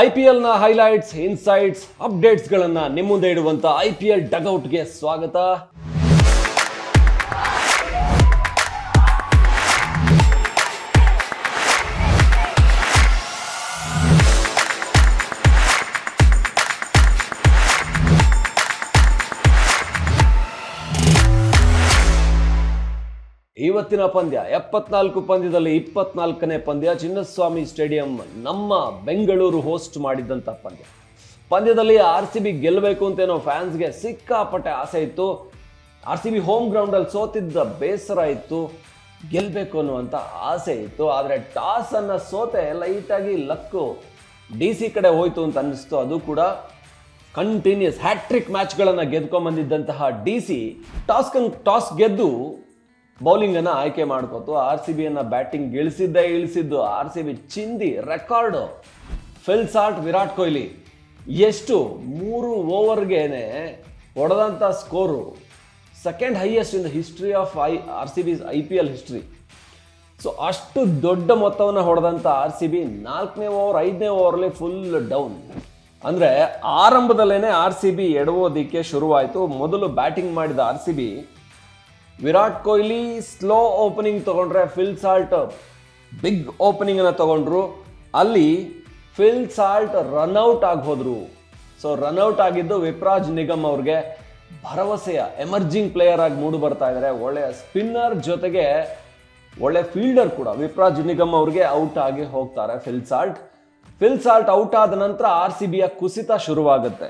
I P ಎಲ್ನ highlights insights ಅಪ್ಡೇಟ್ಸ್ಗಳನ್ನು ನಿಮ್ಮ ಮುಂದೆ ಇಡುವಂಥ ಐ ಪಿ ಎಲ್ ಡಗ್ಔಟ್ಗೆ ಸ್ವಾಗತ. ಇವತ್ತಿನ ಪಂದ್ಯ, ಎಪ್ಪತ್ನಾಲ್ಕು ಪಂದ್ಯದಲ್ಲಿ ಇಪ್ಪತ್ನಾಲ್ಕನೇ ಪಂದ್ಯ, ಚಿನ್ನಸ್ವಾಮಿ ಸ್ಟೇಡಿಯಂ ನಮ್ಮ ಬೆಂಗಳೂರು ಹೋಸ್ಟ್ ಮಾಡಿದ್ದಂಥ ಪಂದ್ಯ. ಪಂದ್ಯದಲ್ಲಿ ಆರ್ ಸಿ ಬಿ ಗೆಲ್ಲಬೇಕು ಅಂತೇನೋ ಫ್ಯಾನ್ಸ್ಗೆ ಸಿಕ್ಕಾಪಟ್ಟೆ ಆಸೆ ಇತ್ತು. ಆರ್ ಸಿ ಬಿ ಹೋಮ್ ಗ್ರೌಂಡಲ್ಲಿ ಸೋತಿದ್ದ ಬೇಸರ ಇತ್ತು. ಗೆಲ್ಲಬೇಕು ಅನ್ನುವಂಥ ಆಸೆ ಇತ್ತು. ಆದರೆ ಟಾಸನ್ನು ಸೋತೆ ಲೈಟಾಗಿ ಲಕ್ಕು ಡಿ ಸಿ ಕಡೆ ಹೋಯಿತು ಅಂತ ಅನ್ನಿಸ್ತು. ಅದು ಕೂಡ ಕಂಟಿನ್ಯೂಸ್ ಹ್ಯಾಟ್ರಿಕ್ ಮ್ಯಾಚ್ಗಳನ್ನು ಗೆದ್ಕೊಂಬಂದಿದ್ದಂತಹ ಡಿ ಸಿ ಟಾಸ್ ಟಾಸ್ ಗೆದ್ದು ಬೌಲಿಂಗನ್ನು ಆಯ್ಕೆ ಮಾಡ್ಕೋತು ಆರ್ ಸಿ ಬಿಯನ್ನು ಬ್ಯಾಟಿಂಗ್ ಇಳಿಸಿದ್ದೇ ಇಳಿಸಿದ್ದು ಆರ್ ಸಿ ಬಿ ಚಿಂದಿ record. Phil Salt Virat Kohli. ಎಷ್ಟು ಮೂರು ಓವರ್ಗೇನೆ ಹೊಡೆದಂಥ score. Second highest in the history of I R C B's I P L history. So, ಅಷ್ಟು ದೊಡ್ಡ ಮೊತ್ತವನ್ನು ಹೊಡೆದಂಥ ಆರ್ ಸಿ ಬಿ ನಾಲ್ಕನೇ ಓವರ್, ಐದನೇ ಓವರಲ್ಲಿ ಫುಲ್ ಡೌನ್. ಅಂದರೆ ಆರಂಭದಲ್ಲೇ ಆರ್ ಸಿ ಬಿ ಎಡವೋದಿಕ್ಕೆ ಶುರುವಾಯಿತು. ಮೊದಲು ಬ್ಯಾಟಿಂಗ್ ಮಾಡಿದ R C B Virat Kohli slow opening ತೊಗೊಂಡ್ರೆ ಫಿಲ್ ಸಾಲ್ಟ್ ಬಿಗ್ ಓಪನಿಂಗ್ ಅನ್ನ ತಗೊಂಡ್ರು. ಅಲ್ಲಿ ಫಿಲ್ ಸಾಲ್ಟ್ ರನ್ಔಟ್ ಆಗಿ ಹೋದ್ರು. ಸೊ ರನ್ಔಟ್ ಆಗಿದ್ದು ವಿಪ್ರಾಜ್ ನಿಗಮ್ ಅವ್ರಿಗೆ ಭರವಸೆಯ ಎಮರ್ಜಿಂಗ್ ಪ್ಲೇಯರ್ ಆಗಿ ಮೂಡು ಬರ್ತಾ ಇದ್ದಾರೆ ಒಳ್ಳೆಯ ಸ್ಪಿನ್ನರ್ ಜೊತೆಗೆ ಒಳ್ಳೆ ಫೀಲ್ಡರ್ ಕೂಡ ವಿಪ್ರಾಜ್ ನಿಗಮ್ ಅವ್ರಿಗೆ ಔಟ್ ಆಗಿ ಹೋಗ್ತಾರೆ Phil Salt Phil Salt out ಆದ ನಂತರ ಆರ್ ಸಿ ಬಿಯ ಕುಸಿತ ಶುರುವಾಗುತ್ತೆ.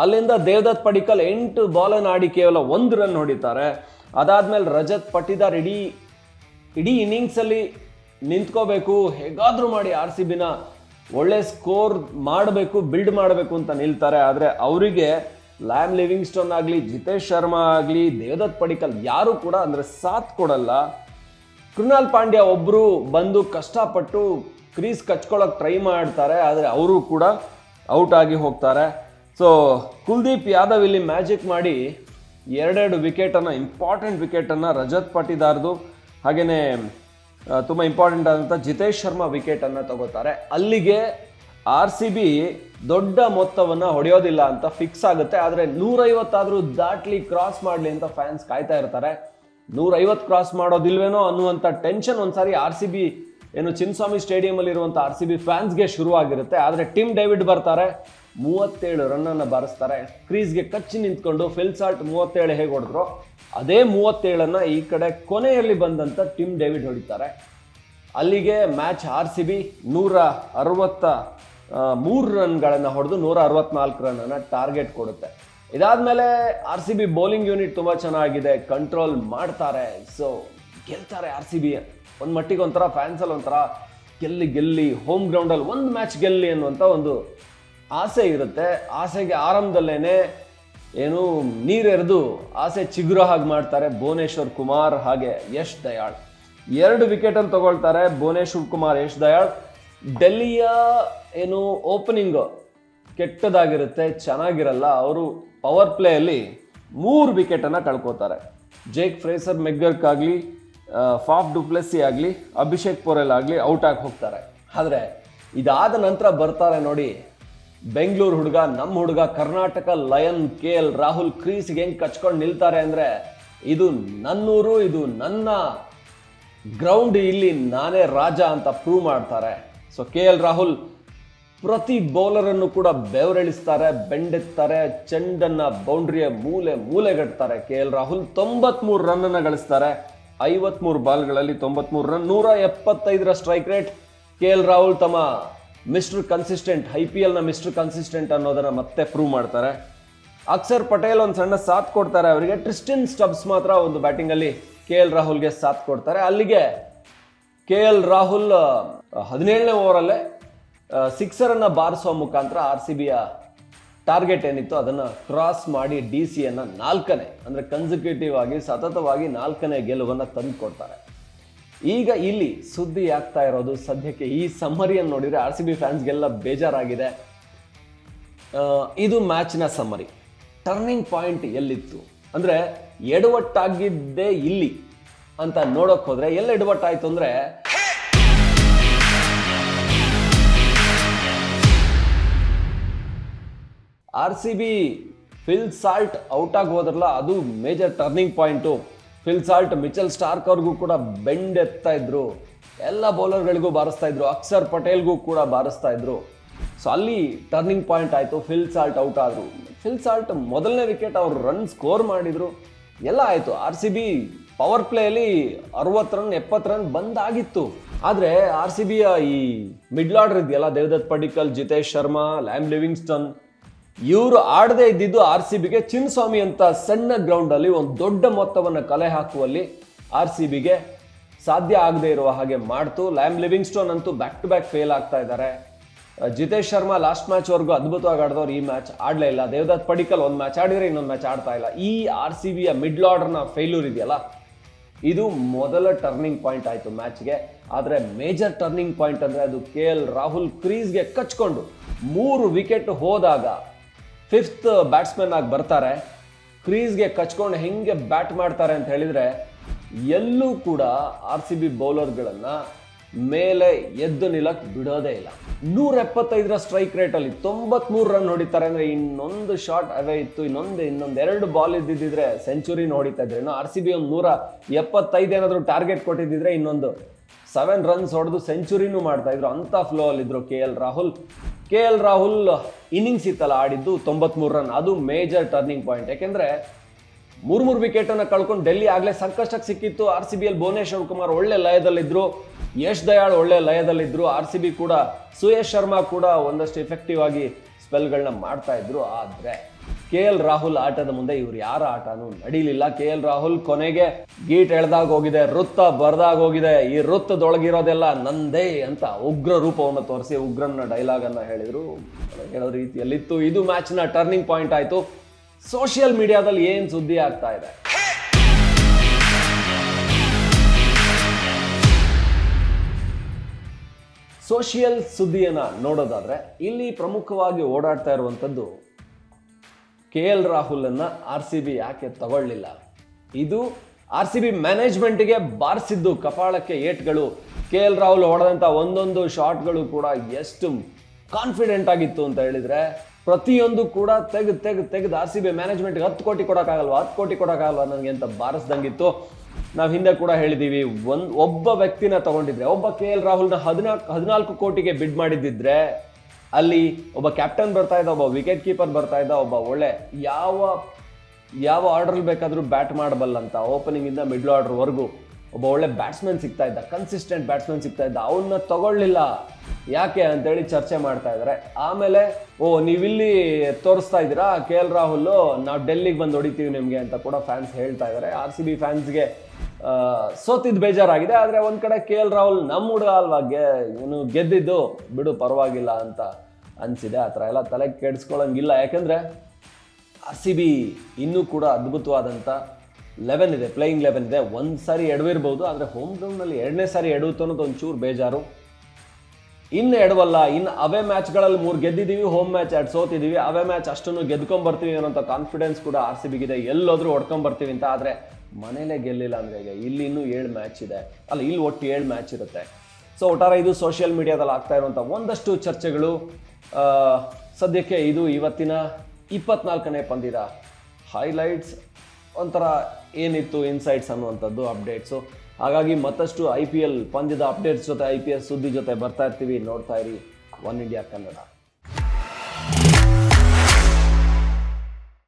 ಅಲ್ಲಿಂದ ದೇವದತ್ ಪಡಿಕಲ್ ಎಂಟು ಬಾಲನ್ನು ಆಡಿ ಕೇವಲ ಒಂದು ರನ್ ಹೊಡಿತಾರೆ. ಅದಾದ್ಮೇಲೆ ರಜತ್ ಪಟ್ಟಿದಾರ್ ಇಡೀ ಇಡೀ ಇನ್ನಿಂಗ್ಸಲ್ಲಿ ನಿಂತ್ಕೋಬೇಕು. ಹೇಗಾದರೂ ಮಾಡಿ ಆರ್ ಸಿ ಬಿನ ಒಳ್ಳೆ ಸ್ಕೋರ್ ಮಾಡಬೇಕು, ಬಿಲ್ಡ್ ಮಾಡಬೇಕು ಅಂತ ನಿಲ್ತಾರೆ. ಆದರೆ ಅವರಿಗೆ ಲ್ಯಾಮ್ ಲಿವಿಂಗ್ಸ್ಟೋನ್ ಆಗಲಿ, ಜಿತೇಶ್ ಶರ್ಮಾ ಆಗಲಿ, ದೇವದತ್ ಪಡಿಕಲ್ ಯಾರು ಕೂಡ ಅಂದರೆ ಸಾಥ್ ಕೊಡಲ್ಲ. ಕೃಣಾಲ್ ಪಾಂಡ್ಯ ಒಬ್ಬರು ಬಂದು ಕಷ್ಟಪಟ್ಟು ಕ್ರೀಸ್ ಕಚ್ಕೊಳ್ಳೋಕೆ ಟ್ರೈ ಮಾಡ್ತಾರೆ. ಆದರೆ ಅವರು ಕೂಡ ಔಟ್ ಆಗಿ ಹೋಗ್ತಾರೆ. ಸೊ, ಕುಲ್ದೀಪ್ ಯಾದವ್ ಇಲ್ಲಿ ಮ್ಯಾಜಿಕ್ ಮಾಡಿ ಎರಡೆರಡು ವಿಕೆಟನ್ನು ಇಂಪಾರ್ಟೆಂಟ್ ವಿಕೆಟನ್ನು ರಜತ್ ಪಟಿದಾರ್ದು ಹಾಗೆಯೇ ತುಂಬ ಇಂಪಾರ್ಟೆಂಟ್ ಆದಂಥ ಜಿತೇಶ್ ಶರ್ಮಾ ವಿಕೆಟನ್ನು ತಗೋತಾರೆ. ಅಲ್ಲಿಗೆ ಆರ್ ಸಿ ಬಿ ದೊಡ್ಡ ಮೊತ್ತವನ್ನು ಹೊಡೆಯೋದಿಲ್ಲ ಅಂತ ಫಿಕ್ಸ್ ಆಗುತ್ತೆ. ಆದರೆ ನೂರೈವತ್ತಾದರೂ ದಾಟ್ಲಿ ಕ್ರಾಸ್ ಮಾಡಲಿ ಅಂತ ಫ್ಯಾನ್ಸ್ ಕಾಯ್ತಾ ಇರ್ತಾರೆ. ನೂರೈವತ್ತು ಕ್ರಾಸ್ ಮಾಡೋದಿಲ್ವೇನೋ ಅನ್ನುವಂಥ ಟೆನ್ಷನ್ ಒಂದ್ಸಾರಿ ಆರ್ ಸಿ ಬಿ, ಏನು ಚಿನ್ನಸ್ವಾಮಿ ಸ್ಟೇಡಿಯಮಲ್ಲಿರುವಂಥ ಆರ್ ಸಿ ಬಿ ಫ್ಯಾನ್ಸ್ಗೆ ಶುರುವಾಗಿರುತ್ತೆ. ಆದರೆ ಟಿಮ್ ಡೇವಿಡ್ ಬರ್ತಾರೆ. ಮೂವತ್ತೇಳು ರನ್ನನ್ನು ಬಾರಿಸ್ತಾರೆ. ಕ್ರೀಸ್ಗೆ ಕಚ್ಚಿ ನಿಂತ್ಕೊಂಡು ಫೆಲ್ಸಾಲ್ಟ್ ಮೂವತ್ತೇಳು ಹೇಗೆ ಹೊಡೆದ್ರು? ಅದೇ ಮೂವತ್ತೇಳನ್ನು ಈ ಕಡೆ ಕೊನೆಯಲ್ಲಿ ಬಂದಂಥ ಟಿಮ್ ಡೇವಿಡ್ ಹೊಡಿತಾರೆ. ಅಲ್ಲಿಗೆ ಮ್ಯಾಚ್ ಆರ್ ಸಿ ಬಿ ನೂರ ಅರವತ್ತ ಮೂರು ರನ್ಗಳನ್ನು ಹೊಡೆದು ನೂರ ಅರವತ್ನಾಲ್ಕು ರನ್ನನ್ನು ಟಾರ್ಗೆಟ್ ಕೊಡುತ್ತೆ. ಇದಾದ್ಮೇಲೆ R C B bowling unit ತುಂಬ ಚೆನ್ನಾಗಿದೆ. ಕಂಟ್ರೋಲ್ ಮಾಡ್ತಾರೆ. ಸೊ ಗೆಲ್ತಾರೆ ಆರ್ ಸಿ ಬಿ. ಒಂದು ಮಟ್ಟಿಗೆ ಒಂಥರ ಫ್ಯಾನ್ಸಲ್ಲಿ ಒಂಥರ ಗೆಲ್ಲಿ ಗೆಲ್ಲಿ ಹೋಮ್ ಗ್ರೌಂಡಲ್ಲಿ ಒಂದು ಮ್ಯಾಚ್ ಗೆಲ್ಲಿ ಅನ್ನುವಂಥ ಒಂದು ಆಸೆ ಇರುತ್ತೆ. ಆಸೆಗೆ ಆರಂಭದಲ್ಲೇನೆ ಏನು ನೀರೆರೆದು ಆಸೆ ಚಿಗುರ ಹಾಗೆ ಮಾಡ್ತಾರೆ ಭುವನೇಶ್ವರ್ ಕುಮಾರ್ ಹಾಗೆ ಯಶ್ ದಯಾಳ್. ಎರಡು ವಿಕೆಟನ್ನು ತಗೊಳ್ತಾರೆ ಭುವನೇಶ್ವರ್ ಕುಮಾರ್, ಯಶ್ ದಯಾಳ್. ಡೆಲ್ಲಿಯ ಏನು ಓಪನಿಂಗ್ ಕೆಟ್ಟದಾಗಿರುತ್ತೆ, ಚೆನ್ನಾಗಿರಲ್ಲ. ಅವರು ಪವರ್ ಪ್ಲೇಯಲ್ಲಿ ಮೂರು ವಿಕೆಟನ್ನು ಕಳ್ಕೊತಾರೆ. ಜೇಕ್ ಫ್ರೇಸರ್ ಮೆಗ್ಗರ್ಕಾಗಲಿ ಫಾಫ್ ಡುಪ್ಲೆಸ್ಸಿ ಆಗಲಿ ಅಭಿಷೇಕ್ ಪೋರೆಲ್ ಆಗಲಿ ಔಟ್ ಆಗಿ ಹೋಗ್ತಾರೆ. ಆದರೆ ಇದಾದ ನಂತರ ಬರ್ತಾರೆ ನೋಡಿ ಬೆಂಗಳೂರು ಹುಡುಗ ನಮ್ಮ ಹುಡುಗ Karnataka lion K L Rahul ಕ್ರೀಸ್ಗೆ ಹೆಂಗೆ ಕಚ್ಕೊಂಡು ನಿಲ್ತಾರೆ ಅಂದರೆ, ಇದು ನನ್ನೂರು, ಇದು ನನ್ನ ಗ್ರೌಂಡ್ ಇಲ್ಲಿ ನಾನೇ ರಾಜ ಅಂತ ಪ್ರೂವ್ ಮಾಡ್ತಾರೆ. ಸೊ ಕೆ ಎಲ್ ರಾಹುಲ್ ಪ್ರತಿ ಬೌಲರನ್ನು ಕೂಡ ಬೆವರೆಳಿಸ್ತಾರೆ, ಬೆಂಡೆತ್ತಾರೆ, ಚೆಂಡನ್ನು ಬೌಂಡ್ರಿಯ ಮೂಲೆ ಮೂಲೆಗಟ್ತಾರೆ. ಕೆ ಎಲ್ ರಾಹುಲ್ ತೊಂಬತ್ಮೂರು ರನ್ನನ್ನು ಗಳಿಸ್ತಾರೆ. ಐವತ್ಮೂರು ಬಾಲ್ಗಳಲ್ಲಿ ತೊಂಬತ್ಮೂರು ರನ್, ನೂರ ಎಪ್ಪತ್ತೈದರ strike rate. K L Rahul ತಮ್ಮ ಮಿಸ್ಟರ್ ಕನ್ಸಿಸ್ಟೆಂಟ್ ಐ ಪಿ ಎಲ್ನ ಮಿಸ್ಟರ್ ಕನ್ಸಿಸ್ಟೆಂಟ್ ಅನ್ನೋದನ್ನ ಮತ್ತೆ ಪ್ರೂವ್ ಮಾಡ್ತಾರೆ. ಅಕ್ಷರ್ ಪಟೇಲ್ ಒಂದು ಸಣ್ಣ ಸಾಥ್ ಕೊಡ್ತಾರೆ ಅವರಿಗೆ. ಟ್ರಿಸ್ಟಿನ್ ಸ್ಟಬ್ಸ್ ಮಾತ್ರ ಒಂದು ಬ್ಯಾಟಿಂಗಲ್ಲಿ ಕೆ ಎಲ್ ರಾಹುಲ್ಗೆ ಸಾಥ್ ಕೊಡ್ತಾರೆ. ಅಲ್ಲಿಗೆ ಕೆ ಎಲ್ ರಾಹುಲ್ ಹದಿನೇಳನೇ ಓವರಲ್ಲೇ ಸಿಕ್ಸರನ್ನು ಬಾರಿಸೋ ಮುಖಾಂತರ ಆರ್ ಸಿ ಬಿಯ ಟಾರ್ಗೆಟ್ ಏನಿತ್ತು ಅದನ್ನು ಕ್ರಾಸ್ ಮಾಡಿ ಡಿ ಸಿಯನ್ನು ನಾಲ್ಕನೇ, ಅಂದರೆ ಕನ್ಸಿಕ್ಯೂಟಿವ್ ಆಗಿ, ಸತತವಾಗಿ ನಾಲ್ಕನೇ ಗೆಲುವನ್ನು ತಂದು ಕೊಡ್ತಾರೆ ಈಗ ಇಲ್ಲಿ ಸುದ್ದಿ ಆಗ್ತಾ ಇರೋದು ಸದ್ಯಕ್ಕೆ ಈ ಸಮ್ಮರಿಯನ್ನು ನೋಡಿದರೆ ಆರ್ ಸಿ ಬಿ ಫ್ಯಾನ್ಸ್ಗೆಲ್ಲ ಬೇಜಾರಾಗಿದೆ. ಇದು ಮ್ಯಾಚ್ನ ಸಮ್ಮರಿ ಟರ್ನಿಂಗ್ ಪಾಯಿಂಟ್ ಎಲ್ಲಿತ್ತು? ಅಂದರೆ ಎಡವಟ್ಟಾಗಿದ್ದೇ ಇಲ್ಲಿ ಅಂತ ನೋಡೋಕೆ ಹೋದರೆ ಎಲ್ಲಿ ಎಡವಟ್ಟಾಯಿತು ಅಂದರೆ R C B Phil Salt out ಆಗಿ ಹೋದ್ರಲ್ಲ, ಅದು major turning point Phil Salt Mitchell Starc ಅವ್ರಿಗೂ ಕೂಡ ಬೆಂಡ್ ಎತ್ತಾ ಇದ್ರು. ಎಲ್ಲ ಬೌಲರ್ಗಳಿಗೂ ಬಾರಿಸ್ತಾ ಇದ್ರು. ಅಕ್ಷರ್ ಪಟೇಲ್ಗೂ ಕೂಡ ಬಾರಿಸ್ತಾ ಇದ್ರು. ಸೊ ಅಲ್ಲಿ ಟರ್ನಿಂಗ್ ಪಾಯಿಂಟ್ ಆಯಿತು. ಫಿಲ್ ಸಾಲ್ಟ್ ಔಟ್ ಆದರು. ಫಿಲ್ ಸಾಲ್ಟ್ ಮೊದಲನೇ ವಿಕೆಟ್ ಅವರು ರನ್ ಸ್ಕೋರ್ ಮಾಡಿದರು. ಎಲ್ಲ ಆಯಿತು. ಆರ್ ಸಿ ಬಿ ಪವರ್ ಪ್ಲೇಯಲ್ಲಿ ಅರವತ್ತು ರನ್ ಎಪ್ಪತ್ತು ರನ್ ಬಂದಾಗಿತ್ತು. ಆದರೆ ಆರ್ ಸಿ ಬಿಯ ಈ ಮಿಡ್ಲ್ ಆರ್ಡರ್ ಇದೆಯಲ್ಲ, ದೇವದತ್ ಪಡಿಕಲ್, ಜಿತೇಶ್ ಶರ್ಮಾ ಲ್ಯಾಮ್ ಲಿವಿಂಗ್ಸ್ಟನ್ ಇವರು ಆಡದೇ ಇದ್ದಿದ್ದು ಆರ್ ಸಿ ಬಿಗೆ ಚಿನ್ನಸ್ವಾಮಿ ಅಂತ ಸಣ್ಣ ಗ್ರೌಂಡಲ್ಲಿ ಒಂದು ದೊಡ್ಡ ಮೊತ್ತವನ್ನು ಕಲೆ ಹಾಕುವಲ್ಲಿ ಆರ್ ಸಿ ಬಿಗೆ ಸಾಧ್ಯ ಆಗದೆ ಇರುವ ಹಾಗೆ ಮಾಡ್ತು. ಲ್ಯಾಮ್ ಲಿವಿಂಗ್ ಸ್ಟೋನ್ ಅಂತೂ ಬ್ಯಾಕ್ ಟು ಬ್ಯಾಕ್ ಫೇಲ್ ಆಗ್ತಾ ಇದ್ದಾರೆ. ಜಿತೇಶ್ ಶರ್ಮಾ ಲಾಸ್ಟ್ ಮ್ಯಾಚ್ವರೆಗೂ ಅದ್ಭುತವಾಗಿ ಆಡಿದವ್ರು ಈ ಮ್ಯಾಚ್ ಆಡಲೇ ಇಲ್ಲ. ದೇವದತ್ ಪಡಿಕಲ್ ಒಂದು ಮ್ಯಾಚ್ ಆಡಿದರೆ ಇನ್ನೊಂದು ಮ್ಯಾಚ್ ಆಡ್ತಾ ಇಲ್ಲ. ಈ ಆರ್ ಸಿ ಬಿಯ ಮಿಡ್ಲ್ ಆರ್ಡರ್ನ ಫೇಲ್ಯೂರ್ ಇದೆಯಲ್ಲ? ಇದು ಮೊದಲ ಟರ್ನಿಂಗ್ ಪಾಯಿಂಟ್ ಆಯಿತು ಮ್ಯಾಚ್ಗೆ ಆದರೆ ಮೇಜರ್ ಟರ್ನಿಂಗ್ ಪಾಯಿಂಟ್ ಅಂದರೆ ಅದು ಕೆ ಎಲ್ ರಾಹುಲ್ ಕ್ರೀಸ್ಗೆ ಕಚ್ಕೊಂಡು ಮೂರು ವಿಕೆಟ್ ಹೋದಾಗ ಫಿಫ್ತ್ ಬ್ಯಾಟ್ಸ್ಮನ್ ಆಗಿ ಬರ್ತಾರೆ. ಕ್ರೀಸ್ಗೆ ಕಚ್ಕೊಂಡು ಹೆಂಗೆ ಬ್ಯಾಟ್ ಮಾಡ್ತಾರೆ ಅಂತ ಹೇಳಿದರೆ, ಎಲ್ಲೂ ಕೂಡ ಆರ್ ಸಿ ಬಿ ಬೌಲರ್ಗಳನ್ನು ಮೇಲೆ ಎದ್ದು ನಿಲ್ಲಕ್ಕೆ ಬಿಡೋದೇ ಇಲ್ಲ. ನೂರ ಎಪ್ಪತ್ತೈದರ ಸ್ಟ್ರೈಕ್ ರೇಟಲ್ಲಿ ತೊಂಬತ್ಮೂರು ರನ್ ಹೊಡಿತಾರೆ ಅಂದರೆ ಇನ್ನೊಂದು ಶಾಟ್ ಅವೇ ಇತ್ತು. ಇನ್ನೊಂದು ಇನ್ನೊಂದು ಎರಡು ಬಾಲ್ ಇದ್ದಿದ್ದಿದ್ರೆ ಸೆಂಚುರಿ ಹೊಡಿತಾ ಇದ್ರೆ ಆರ್ ಸಿ ಬಿ ಒಂದು ನೂರ ಎಪ್ಪತ್ತೈದು ಏನಾದರೂ ಟಾರ್ಗೆಟ್ ಕೊಟ್ಟಿದ್ದಿದ್ರೆ ಇನ್ನೊಂದು ಸೆವೆನ್ ರನ್ಸ್ ಹೊಡೆದು ಸೆಂಚುರಿನೂ ಮಾಡ್ತಾ ಇದ್ರು. ಅಂತ flow ಅಲ್ಲಿದ್ರು K L Rahul. K L Rahul innings ಇತ್ತಲ್ಲ, ಆಡಿದ್ದು ತೊಂಬತ್ಮೂರು ರನ್ ಅದು ಮೇಜರ್ ಟರ್ನಿಂಗ್ ಪಾಯಿಂಟ್ ಯಾಕೆಂದ್ರೆ ಮೂರು ಮೂರು ವಿಕೆಟನ್ನು ಕಳ್ಕೊಂಡು ಡೆಲ್ಲಿ ಆಗಲೇ ಸಂಕಷ್ಟಕ್ಕೆ ಸಿಕ್ಕಿತ್ತು. R C B L Bhuvneshwar Kumar ಒಳ್ಳೆ ಲಯದಲ್ಲಿದ್ದರು ಯಶ್ ದಯಾಳ್ ಒಳ್ಳೆ ಲಯದಲ್ಲಿದ್ದರು ಆರ್ ಸಿ ಬಿ ಕೂಡ, ಸುಯೇಶ್ ಶರ್ಮಾ ಕೂಡ ಒಂದಷ್ಟು ಎಫೆಕ್ಟಿವ್ ಆಗಿ ಸ್ಪೆಲ್ಗಳನ್ನ ಮಾಡ್ತಾ ಇದ್ರು. ಆದರೆ ಕೆ ಎಲ್ ರಾಹುಲ್ ಆಟದ ಮುಂದೆ ಇವ್ರು ಯಾರ ಆಟನೂ ನಡೀಲಿಲ್ಲ. ಕೆ ಎಲ್ ರಾಹುಲ್ ಕೊನೆಗೆ ಗೀಟ್ ಎಳ್ದಾಗ ಹೋಗಿದೆ, ವೃತ್ತ ಬರ್ದಾಗ ಹೋಗಿದೆ. ಈ ವೃತ್ತದೊಳಗಿರೋದೆಲ್ಲ ನಂದೇ ಅಂತ ಉಗ್ರ ರೂಪವನ್ನು ತೋರಿಸಿ ಉಗ್ರನ ಡೈಲಾಗ್ ಅನ್ನ ಹೇಳಿದ್ರು. ಹೇಳೋ ರೀತಿಯಲ್ಲಿತ್ತು. ಇದು ಮ್ಯಾಚ್ನ ಟರ್ನಿಂಗ್ ಪಾಯಿಂಟ್ ಆಯಿತು. ಸೋಷಿಯಲ್ ಮೀಡಿಯಾದಲ್ಲಿ ಏನು ಸುದ್ದಿ ಆಗ್ತಾ ಇದೆ? ಸೋಷಿಯಲ್ ಸುದ್ದಿಯನ್ನು ನೋಡೋದಾದರೆ, ಇಲ್ಲಿ ಪ್ರಮುಖವಾಗಿ ಓಡಾಡ್ತಾ ಇರುವಂಥದ್ದು ಕೆ ಎಲ್ ರಾಹುಲನ್ನು ಆರ್ ಸಿ ಬಿ ಯಾಕೆ ತಗೊಳ್ಳಿಲ್ಲ? ಇದು ಆರ್ ಸಿ ಬಿ ಮ್ಯಾನೇಜ್ಮೆಂಟ್ಗೆ ಬಾರಿಸಿದ್ದು ಕಪಾಳಕ್ಕೆ ಏಟ್ಗಳು. ಕೆ ಎಲ್ ರಾಹುಲ್ ಹೊಡೆದಂಥ ಒಂದೊಂದು ಶಾಟ್ಗಳು ಕೂಡ ಎಷ್ಟು ಕಾನ್ಫಿಡೆಂಟ್ ಆಗಿತ್ತು ಅಂತ ಹೇಳಿದ್ರೆ, ಪ್ರತಿಯೊಂದು ಕೂಡ ತೆಗೆದು ತೆಗೆದು ತೆಗೆದು ಆರ್ ಸಿ ಬಿ ಮ್ಯಾನೇಜ್ಮೆಂಟ್ಗೆ ಹತ್ತು ಕೋಟಿ ಕೊಡೋಕ್ಕಾಗಲ್ವ? ಹತ್ತು ಕೋಟಿ ಕೊಡೋಕ್ಕಾಗಲ್ವ ನನಗೆ ಅಂತ ಬಾರಿಸ್ದಂಗಿತ್ತು. ನಾವು ಹಿಂದೆ ಕೂಡ ಹೇಳಿದ್ದೀವಿ ಒಂದು ಒಬ್ಬ ವ್ಯಕ್ತಿನ ತಗೊಂಡಿದ್ರೆ, ಒಬ್ಬ ಕೆ ಎಲ್ ರಾಹುಲ್ನ ಹದಿನಾಲ್ಕು ಹದಿನಾಲ್ಕು ಕೋಟಿಗೆ ಬಿಡ್ ಮಾಡಿದ್ದಿದ್ರೆ ಅಲ್ಲಿ ಒಬ್ಬ ಕ್ಯಾಪ್ಟನ್ ಬರ್ತಾ ಇದ್ದ, ಒಬ್ಬ ವಿಕೆಟ್ ಕೀಪರ್ ಬರ್ತಾ ಇದ್ದ, ಒಬ್ಬ ಒಳ್ಳೆ ಯಾವ ಯಾವ ಆರ್ಡರ್ ಬೇಕಾದರೂ ಬ್ಯಾಟ್ ಮಾಡಬಲ್ಲಂತ ಓಪನಿಂಗ್ ಇಂದ ಮಿಡ್ಲ್ ಆರ್ಡರ್ವರೆಗೂ ಒಬ್ಬ ಒಳ್ಳೆ ಬ್ಯಾಟ್ಸ್ಮನ್ ಸಿಗ್ತಾ ಇದ್ದ ಕನ್ಸಿಸ್ಟೆಂಟ್ ಬ್ಯಾಟ್ಸ್ಮನ್ ಸಿಗ್ತಾ ಇದ್ದ ಅವನ್ನ ತಗೊಳ್ಳಿಲ್ಲ. ಯಾಕೆ ಅಂತೇಳಿ ಚರ್ಚೆ ಮಾಡ್ತಾ ಇದ್ದಾರೆ ಆಮೇಲೆ, ಓ, ನೀವಿಲ್ಲಿ ತೋರಿಸ್ತಾ ಇದ್ದೀರಾ, ಕೆ ಎಲ್ ರಾಹುಲ್, ನಾವು ಡೆಲ್ಲಿಗೆ ಬಂದು ಹೊಡಿತೀವಿ ನಿಮಗೆ ಅಂತ ಕೂಡ ಫ್ಯಾನ್ಸ್ ಹೇಳ್ತಾ ಇದ್ದಾರೆ ಆರ್ ಸಿ ಬಿ ಫ್ಯಾನ್ಸ್ಗೆ ಸೋತಿದ್ದು ಬೇಜಾರಾಗಿದೆ, ಆದರೆ ಒಂದು ಕಡೆ ಕೆ ಎಲ್ ರಾಹುಲ್ ನಮ್ಮ ಹುಡುಗ ಅಲ್ವಾ ಗೆ ಇವನು ಗೆದ್ದಿದ್ದು, ಬಿಡು ಪರವಾಗಿಲ್ಲ ಅಂತ ಅನಿಸಿದೆ. ಆ ಥರ ಎಲ್ಲ ತಲೆ ಕೆಡಿಸ್ಕೊಳ್ಳೋಂಗಿಲ್ಲ ಯಾಕೆಂದರೆ ಆರ್ ಸಿ ಬಿ ಇನ್ನೂ ಕೂಡ ಅದ್ಭುತವಾದಂಥ ಲೆವೆನ್ ಇದೆ ಪ್ಲೇಯಿಂಗ್ ಲೆವೆನ್ ಇದೆ. ಒಂದು ಸಾರಿ ಎಡವಿರ್ಬೋದು, ಆದರೆ ಹೋಮ್ ಗ್ರೌಂಡ್ನಲ್ಲಿ ಎರಡನೇ ಸಾರಿ ಎಡವಿತು ಅನ್ನೋದು ಒಂಚೂರು ಬೇಜಾರು. ಇನ್ನು ಎಡವಲ್ಲ ಇನ್ನು ಅವೇ ಮ್ಯಾಚ್ಗಳಲ್ಲಿ ಮೂರು ಗೆದ್ದಿದ್ದೀವಿ ಹೋಮ್ ಮ್ಯಾಚ್ ಎರಡು ಸೋತಿದ್ದೀವಿ ಅವೇ ಮ್ಯಾಚ್ ಅಷ್ಟನ್ನು ಗೆದ್ಕೊಂಬರ್ತೀವಿ ಅನ್ನೋಂಥ ಕಾನ್ಫಿಡೆನ್ಸ್ ಕೂಡ ಆರ್ ಸಿ ಬಿಗಿದೆ. ಎಲ್ಲೋದ್ರೂ ಹೊಡ್ಕೊಂಬರ್ತೀವಿ ಅಂತ, ಆದರೆ ಮನೇಲೇ ಗೆಲ್ಲಿಲ್ಲ ಅಂದರೆ ಹೇಗೆ? ಇಲ್ಲಿ ಇನ್ನೂ ಏಳು ಮ್ಯಾಚ್ ಇದೆ. ಅಲ್ಲ, ಇಲ್ಲಿ ಒಟ್ಟು ಏಳು ಮ್ಯಾಚ್ ಇರುತ್ತೆ. ಸೊ ಒಟ್ಟಾರೆ ಇದು ಸೋಷಿಯಲ್ ಮೀಡಿಯಾದಲ್ಲಿ ಆಗ್ತಾ ಇರುವಂಥ ಒಂದಷ್ಟು ಚರ್ಚೆಗಳು ಸದ್ಯಕ್ಕೆ ಇದು ಇವತ್ತಿನ ಇಪ್ಪತ್ನಾಲ್ಕನೇ ಪಂದ್ಯದ ಹೈಲೈಟ್ಸ್ ಒಂಥರ ಏನಿತ್ತು ಇನ್ಸೈಟ್ಸ್ ಅನ್ನುವಂಥದ್ದು ಅಪ್ಡೇಟ್ಸು ಹಾಗಾಗಿ ಮತ್ತಷ್ಟು ಐ ಪಿ ಎಲ್ ಪಂದ್ಯದ ಅಪ್ಡೇಟ್ಸ್ ಜೊತೆ ಐ ಪಿ ಎಲ್ ಸುದ್ದಿ ಜೊತೆ ಬರ್ತಾ ಇರ್ತೀವಿ. ನೋಡ್ತಾ ಇರಿ ಒನ್ ಇಂಡಿಯಾ ಕನ್ನಡ